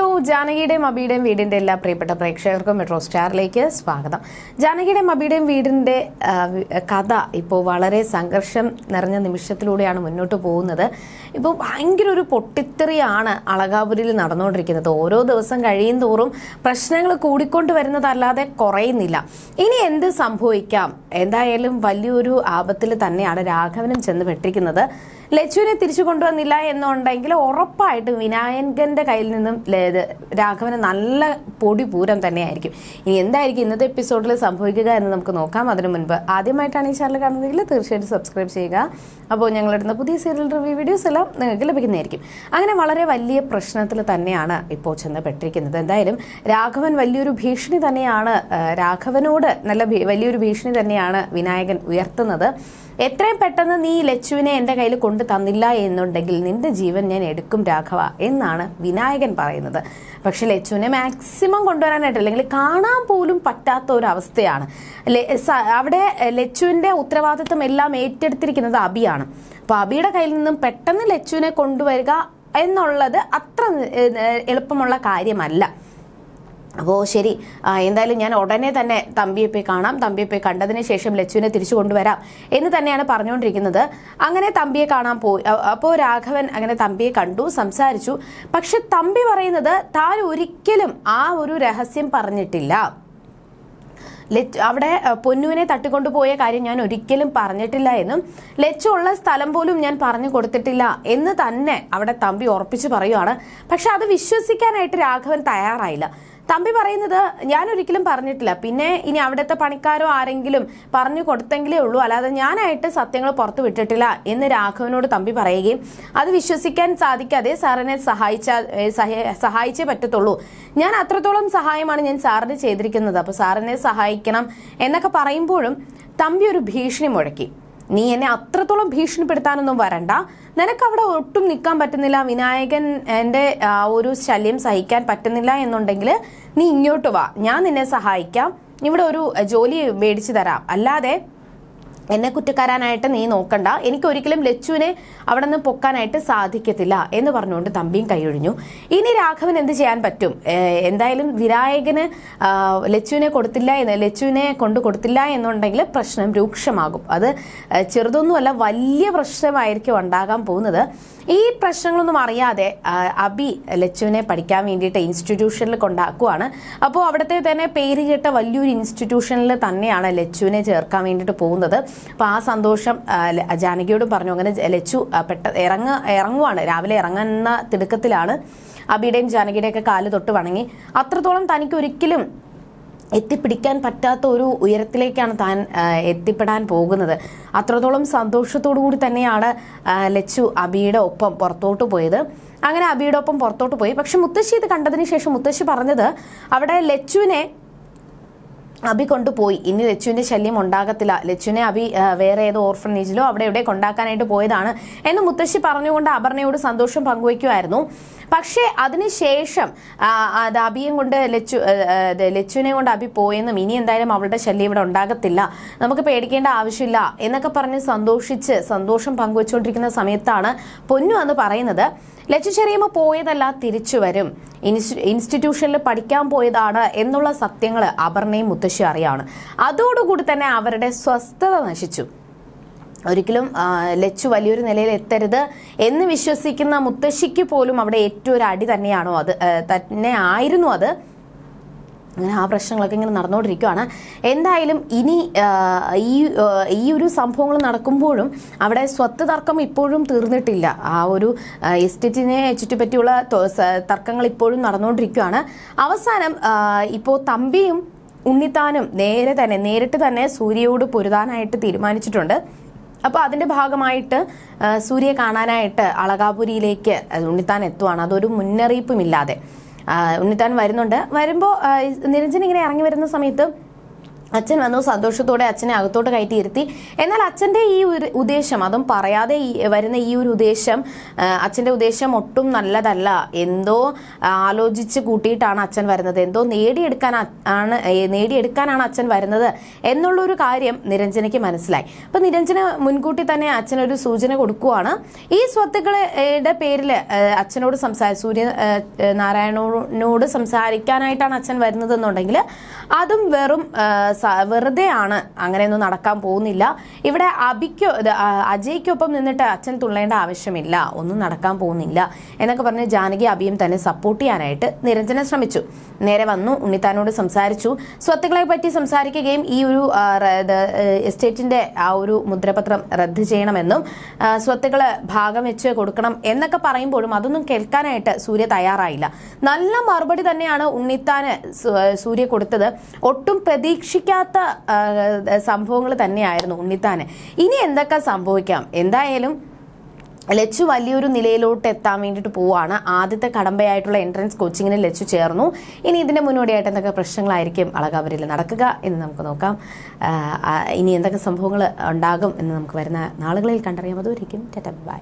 Hello ജാനകിയുടെയും അബിയുടെയും വീടിന്റെ എല്ലാ പ്രിയപ്പെട്ട പ്രേക്ഷകർക്കും മെട്രോ സ്റ്റാറിലേക്ക് സ്വാഗതം. ജാനകിയുടെയും അബിയുടെയും വീടിന്റെ കഥ ഇപ്പോൾ വളരെ സംഘർഷം നിറഞ്ഞ നിമിഷത്തിലൂടെയാണ് മുന്നോട്ട് പോകുന്നത്. ഇപ്പോൾ ഭയങ്കര ഒരു പൊട്ടിത്തെറിയാണ് അളകാപുരിൽ നടന്നുകൊണ്ടിരിക്കുന്നത്. ഓരോ ദിവസം കഴിയും തോറും പ്രശ്നങ്ങൾ കൂടിക്കൊണ്ട് വരുന്നതല്ലാതെ കുറയുന്നില്ല. ഇനി എന്ത് സംഭവിക്കാം? എന്തായാലും വലിയൊരു ആപത്തിൽ തന്നെയാണ് രാഘവനും ചെന്ന് പെട്ടിരിക്കുന്നത്. ലച്ചുവിനെ തിരിച്ചു കൊണ്ടുവന്നില്ല എന്നുണ്ടെങ്കിൽ ഉറപ്പായിട്ടും വിനായകന്റെ കയ്യിൽ നിന്നും ഇത് രാഘവന് നല്ല പൊടി പൂരം തന്നെയായിരിക്കും. ഇനി എന്തായിരിക്കും ഇന്നത്തെ എപ്പിസോഡിൽ സംഭവിക്കുക എന്ന് നമുക്ക് നോക്കാം. അതിനു മുൻപ് ആദ്യമായിട്ടാണ് ഈ ചാനൽ കാണുന്നതെങ്കിൽ തീർച്ചയായിട്ടും സബ്സ്ക്രൈബ് ചെയ്യുക. അപ്പോൾ ഞങ്ങളിടുന്ന പുതിയ സീരിയൽ റിവ്യൂ വീഡിയോസ് എല്ലാം നിങ്ങൾക്ക് ലഭിക്കുന്നതായിരിക്കും. അങ്ങനെ വളരെ വലിയ പ്രശ്നത്തിൽ തന്നെയാണ് ഇപ്പോൾ ചെന്ന് പെട്ടിരിക്കുന്നത് എന്തായാലും രാഘവൻ വലിയൊരു ഭീഷണി തന്നെയാണ് രാഘവനോട് നല്ല വലിയൊരു ഭീഷണി തന്നെയാണ് വിനായകൻ ഉയർത്തുന്നത്. എത്രയും പെട്ടെന്ന് നീ ലച്ചുവിനെ എന്റെ കയ്യിൽ കൊണ്ടു തന്നില്ല എന്നുണ്ടെങ്കിൽ നിന്റെ ജീവൻ ഞാൻ എടുക്കും രാഘവ എന്നാണ് വിനായകൻ പറയുന്നത്. പക്ഷെ ലച്ചുവിനെ മാക്സിമം കൊണ്ടുവരാനായിട്ട് അല്ലെങ്കിൽ കാണാൻ പോലും പറ്റാത്ത ഒരു അവസ്ഥയാണ് അവിടെ ലച്ചുവിന്റെ ഉത്തരവാദിത്വം എല്ലാം ഏറ്റെടുത്തിരിക്കുന്നത് അബിയാണ്. അപ്പൊ അബിയുടെ കയ്യിൽ നിന്നും പെട്ടെന്ന് ലച്ചുവിനെ കൊണ്ടുവരിക എന്നുള്ളത് അത്ര എളുപ്പമുള്ള കാര്യമല്ല. അപ്പോൾ ശരി എന്തായാലും ഞാൻ ഉടനെ തന്നെ തമ്പിയെ പോയി കാണാം. തമ്പിയെ പോയി കണ്ടതിന് ശേഷം ലച്ചുവിനെ തിരിച്ചു കൊണ്ടുവരാം എന്ന് തന്നെയാണ് പറഞ്ഞുകൊണ്ടിരിക്കുന്നത്. അങ്ങനെ തമ്പിയെ കാണാൻ പോയി. അപ്പോൾ രാഘവൻ അങ്ങനെ തമ്പിയെ കണ്ടു സംസാരിച്ചു. പക്ഷെ തമ്പി പറയുന്നത് താൻ ഒരിക്കലും ആ ഒരു രഹസ്യം പറഞ്ഞിട്ടില്ല. ലച്ച് അവിടെ പൊന്നുവിനെ തട്ടിക്കൊണ്ടുപോയ കാര്യം ഞാൻ ഒരിക്കലും പറഞ്ഞിട്ടില്ല എന്നും ലച്ചു ഉള്ള സ്ഥലം പോലും ഞാൻ പറഞ്ഞു കൊടുത്തിട്ടില്ല എന്ന് തന്നെ അവിടെ തമ്പി ഉറപ്പിച്ചു പറയുവാണ്. പക്ഷെ അത് വിശ്വസിക്കാനായിട്ട് രാഘവൻ തയ്യാറായില്ല. തമ്പി പറയുന്നത് ഞാൻ ഒരിക്കലും പറഞ്ഞിട്ടില്ല. പിന്നെ ഇനി അവിടുത്തെ പണിക്കാരോ ആരെങ്കിലും പറഞ്ഞു കൊടുത്തെങ്കിലേ ഉള്ളൂ. അല്ലാതെ ഞാനായിട്ട് സത്യങ്ങൾ പുറത്തു വിട്ടിട്ടില്ല എന്ന് രാഘവനോട് തമ്പി പറയുകയും അത് വിശ്വസിക്കാൻ സാധിക്കാതെ സാറിനെ സഹായിച്ച സഹായിച്ചേ പറ്റത്തുള്ളൂ. ഞാൻ അത്രത്തോളം സഹായമാണ് ഞാൻ സാറിന് ചെയ്തിരിക്കുന്നത്. അപ്പൊ സാറിനെ സഹായിക്കണം എന്നൊക്കെ പറയുമ്പോഴും തമ്പി ഒരു ഭീഷണി മുഴക്കി. നീ എന്നെ അത്രത്തോളം ഭീഷണിപ്പെടുത്താനൊന്നും വരണ്ട. നിനക്ക് അവിടെ ഒട്ടും നിൽക്കാൻ പറ്റുന്നില്ല. വിനായകൻ എന്റെ ഒരു ശല്യം സഹിക്കാൻ പറ്റുന്നില്ല എന്നുണ്ടെങ്കിൽ നീ ഇങ്ങോട്ട് വാ. ഞാൻ നിന്നെ സഹായിക്കാം. ഇവിടെ ഒരു ജോലി മേടിച്ചു തരാം. അല്ലാതെ എന്നെ കുറ്റക്കാരനായിട്ട് നീ നോക്കണ്ട. എനിക്ക് ഒരിക്കലും ലച്ചുവിനെ അവിടെ നിന്ന് പൊക്കാനായിട്ട് സാധിക്കത്തില്ല എന്ന് പറഞ്ഞുകൊണ്ട് തമ്പിയും കൈയൊഴിഞ്ഞു. ഇനി രാഘവൻ എന്ത് ചെയ്യാൻ പറ്റും? എന്തായാലും വിനായകന് ലച്ചുവിനെ കൊടുത്തില്ല എന്ന് ലച്ചുവിനെ കൊണ്ട് കൊടുത്തില്ല എന്നുണ്ടെങ്കിൽ പ്രശ്നം രൂക്ഷമാകും. അത് ചെറുതൊന്നുമല്ല വലിയ പ്രശ്നമായിരിക്കും ഉണ്ടാകാൻ പോകുന്നത്. ഈ പ്രശ്നങ്ങളൊന്നും അറിയാതെ അബി ലച്ചുവിനെ പഠിക്കാൻ വേണ്ടിയിട്ട് ഇൻസ്റ്റിറ്റ്യൂഷനിൽ കൊണ്ടാക്കുവാണ്. അപ്പോൾ അവിടുത്തെ തന്നെ പേര് കേട്ട വലിയൊരു ഇൻസ്റ്റിറ്റ്യൂഷനിൽ തന്നെയാണ് ലച്ചുവിനെ ചേർക്കാൻ വേണ്ടിയിട്ട് പോകുന്നത്. അപ്പോൾ ആ സന്തോഷം ജാനകിയോട് പറഞ്ഞു അങ്ങനെ ലച്ചു പെട്ട ഇറങ്ങ ഇറങ്ങുവാണ്. രാവിലെ ഇറങ്ങുന്ന തിടുക്കത്തിലാണ് അബിയുടെയും ജാനകിയുടെയും ഒക്കെ കാൽ തൊട്ട് വണങ്ങി. അത്രത്തോളം തനിക്ക് ഒരിക്കലും എത്തിപ്പിടിക്കാൻ പറ്റാത്ത ഒരു ഉയരത്തിലേക്കാണ് താൻ എത്തിപ്പെടാൻ പോകുന്നത്. അത്രത്തോളം സന്തോഷത്തോടു കൂടി തന്നെയാണ് ലച്ചു അബിയുടെ ഒപ്പം പുറത്തോട്ട് പോയത്. അങ്ങനെ അബിയുടെ ഒപ്പം പുറത്തോട്ട് പോയി. പക്ഷെ മുത്തശ്ശി ഇത് കണ്ടതിന് ശേഷം മുത്തശ്ശി പറഞ്ഞത് അവിടെ ലച്ചുവിനെ അബി കൊണ്ടുപോയി. ഇനി ലച്ചുവിന്റെ ശല്യം ഉണ്ടാകത്തില്ല. ലച്ചുവിനെ അബി വേറെ ഏതോ ഓർഫനേജിലോ അവിടെ എവിടെ കൊണ്ടാക്കാനായിട്ട് പോയതാണ് എന്ന് മുത്തശ്ശി പറഞ്ഞുകൊണ്ട് അപർണയോട് സന്തോഷം പങ്കുവയ്ക്കുമായിരുന്നു പക്ഷേ അതിനുശേഷം അത് അബിയും കൊണ്ട് ലച്ചു ലച്ചുവിനെ കൊണ്ട് അബി പോയെന്നും ഇനി എന്തായാലും അവളുടെ ശല്യം ഇവിടെ ഉണ്ടാകത്തില്ല. നമുക്ക് പേടിക്കേണ്ട ആവശ്യമില്ല എന്നൊക്കെ പറഞ്ഞ് സന്തോഷിച്ച് സന്തോഷം പങ്കുവച്ചുകൊണ്ടിരിക്കുന്ന സമയത്താണ് പൊന്നു എന്ന് പറയുന്നത്. ലച്ചു പോയതല്ല തിരിച്ചു വരും. ഇൻസ്റ്റി- ഇൻസ്റ്റിറ്റ്യൂഷനിൽ പഠിക്കാൻ പോയതാണ് എന്നുള്ള സത്യങ്ങൾ അപർണയും മുത്തശ്ശി അറിയാണ്. അതോടുകൂടി തന്നെ അവരുടെ സ്വസ്ഥത നശിച്ചു. ഒരിക്കലും ലച്ചു വലിയൊരു നിലയിൽ എത്തരുത് എന്ന് വിശ്വസിക്കുന്ന മുത്തശ്ശിക്ക് പോലും അവിടെ ഏറ്റവും ഒരു അടി തന്നെയാണോ അത് തന്നെ ആയിരുന്നു അത്. അങ്ങനെ ആ പ്രശ്നങ്ങളൊക്കെ ഇങ്ങനെ നടന്നുകൊണ്ടിരിക്കുകയാണ് എന്തായാലും ഇനി ഈ ഈ ഒരു സംഭവങ്ങൾ നടക്കുമ്പോഴും അവിടെ സ്വത്ത് തർക്കം ഇപ്പോഴും തീർന്നിട്ടില്ല. ആ ഒരു എസ്റ്റേറ്റിനെ ചുറ്റിപ്പറ്റിയുള്ള തർക്കങ്ങൾ ഇപ്പോഴും നടന്നുകൊണ്ടിരിക്കുകയാണ് അവസാനം ഇപ്പോൾ തമ്പിയും ഉണ്ണിത്താനും നേരെ തന്നെ നേരിട്ട് തന്നെ സൂര്യയോട് പൊരുതാനായിട്ട് തീരുമാനിച്ചിട്ടുണ്ട്. അപ്പോൾ അതിന്റെ ഭാഗമായിട്ട് സൂര്യയെ കാണാനായിട്ട് അളകാപുരിയിലേക്ക് ഉണ്ണിത്താൻ എത്തുവാണ്. അതൊരു മുന്നറിയിപ്പുമില്ലാതെ. ഉണ്ണിത്താൻ വരുന്നുണ്ട്. വരുമ്പോ നിരഞ്ജൻ ഇങ്ങനെ ഇറങ്ങി വരുന്ന സമയത്ത് അച്ഛൻ വന്നു സന്തോഷത്തോടെ അച്ഛനെ അകത്തോട്ട് കയറ്റി ഇരുത്തി. എന്നാൽ അച്ഛന്റെ ഈ ഒരു ഉദ്ദേശം അതും പറയാതെ വരുന്ന ഈ ഒരു ഉദ്ദേശം അച്ഛന്റെ ഉദ്ദേശം ഒട്ടും നല്ലതല്ല. എന്തോ ആലോചിച്ച് കൂട്ടിയിട്ടാണ് അച്ഛൻ വരുന്നത്. എന്തോ നേടിയെടുക്കാൻ ആണ് നേടിയെടുക്കാനാണ് അച്ഛൻ വരുന്നത് എന്നുള്ള ഒരു കാര്യം നിരഞ്ജനയ്ക്ക് മനസ്സിലായി. അപ്പൊ നിരഞ്ജന മുൻകൂട്ടി തന്നെ അച്ഛനൊരു സൂചന കൊടുക്കുവാണ്. ഈ സ്വത്തുക്കളുടെ പേരിൽ അച്ഛനോട് സംസാ സൂര്യ നാരായണനോട് സംസാരിക്കാനായിട്ടാണ് അച്ഛൻ വരുന്നതെന്നുണ്ടെങ്കിൽ അതും വെറും വെറുതെയാണ് അങ്ങനെയൊന്നും നടക്കാൻ പോകുന്നില്ല. ഇവിടെ അബിക്കോ അജയ്ക്കൊപ്പം നിന്നിട്ട് അച്ഛൻ തുള്ളേണ്ട ആവശ്യമില്ല. ഒന്നും നടക്കാൻ പോകുന്നില്ല. എന്നൊക്കെ പറഞ്ഞ് ജാനകി അബിയും തന്നെ സപ്പോർട്ട് ചെയ്യാനായിട്ട് നിരഞ്ജന ശ്രമിച്ചു. നേരെ വന്നു ഉണ്ണിത്താനോട് സംസാരിച്ചു. സ്വത്തുക്കളെ പറ്റി സംസാരിക്കുകയും ഈ ഒരു എസ്റ്റേറ്റിന്റെ ആ ഒരു മുദ്രപത്രം റദ്ദ് ചെയ്യണമെന്നും സ്വത്തുക്കൾ ഭാഗം വെച്ച് കൊടുക്കണം എന്നൊക്കെ പറയുമ്പോഴും അതൊന്നും കേൾക്കാനായിട്ട് സൂര്യ തയ്യാറായില്ല. നല്ല മറുപടി തന്നെയാണ് ഉണ്ണിത്താന് സൂര്യ കൊടുത്തത്. ഒട്ടും പ്രതീക്ഷിക്കാത്ത സംഭവങ്ങൾ തന്നെയായിരുന്നു ഉണ്ണിത്താന്. ഇനി എന്തൊക്കെ സംഭവിക്കാം? എന്തായാലും ലച്ചു വലിയൊരു നിലയിലോട്ട് എത്താൻ വേണ്ടിയിട്ട് പോവാണ്. ആദ്യത്തെ കടമ്പയായിട്ടുള്ള എൻട്രൻസ് കോച്ചിങ്ങിന് ലച്ചു ചേർന്നു. ഇനി ഇതിന്റെ മുന്നോടിയായിട്ട് എന്തൊക്കെ പ്രശ്നങ്ങളായിരിക്കും അളകാവരിൽ നടക്കുക എന്ന് നമുക്ക് നോക്കാം. ഇനി എന്തൊക്കെ സംഭവങ്ങൾ ഉണ്ടാകും എന്ന് നമുക്ക് വരുന്ന നാളുകളിൽ കണ്ടറിയാം. അതുവരെയും ബൈ.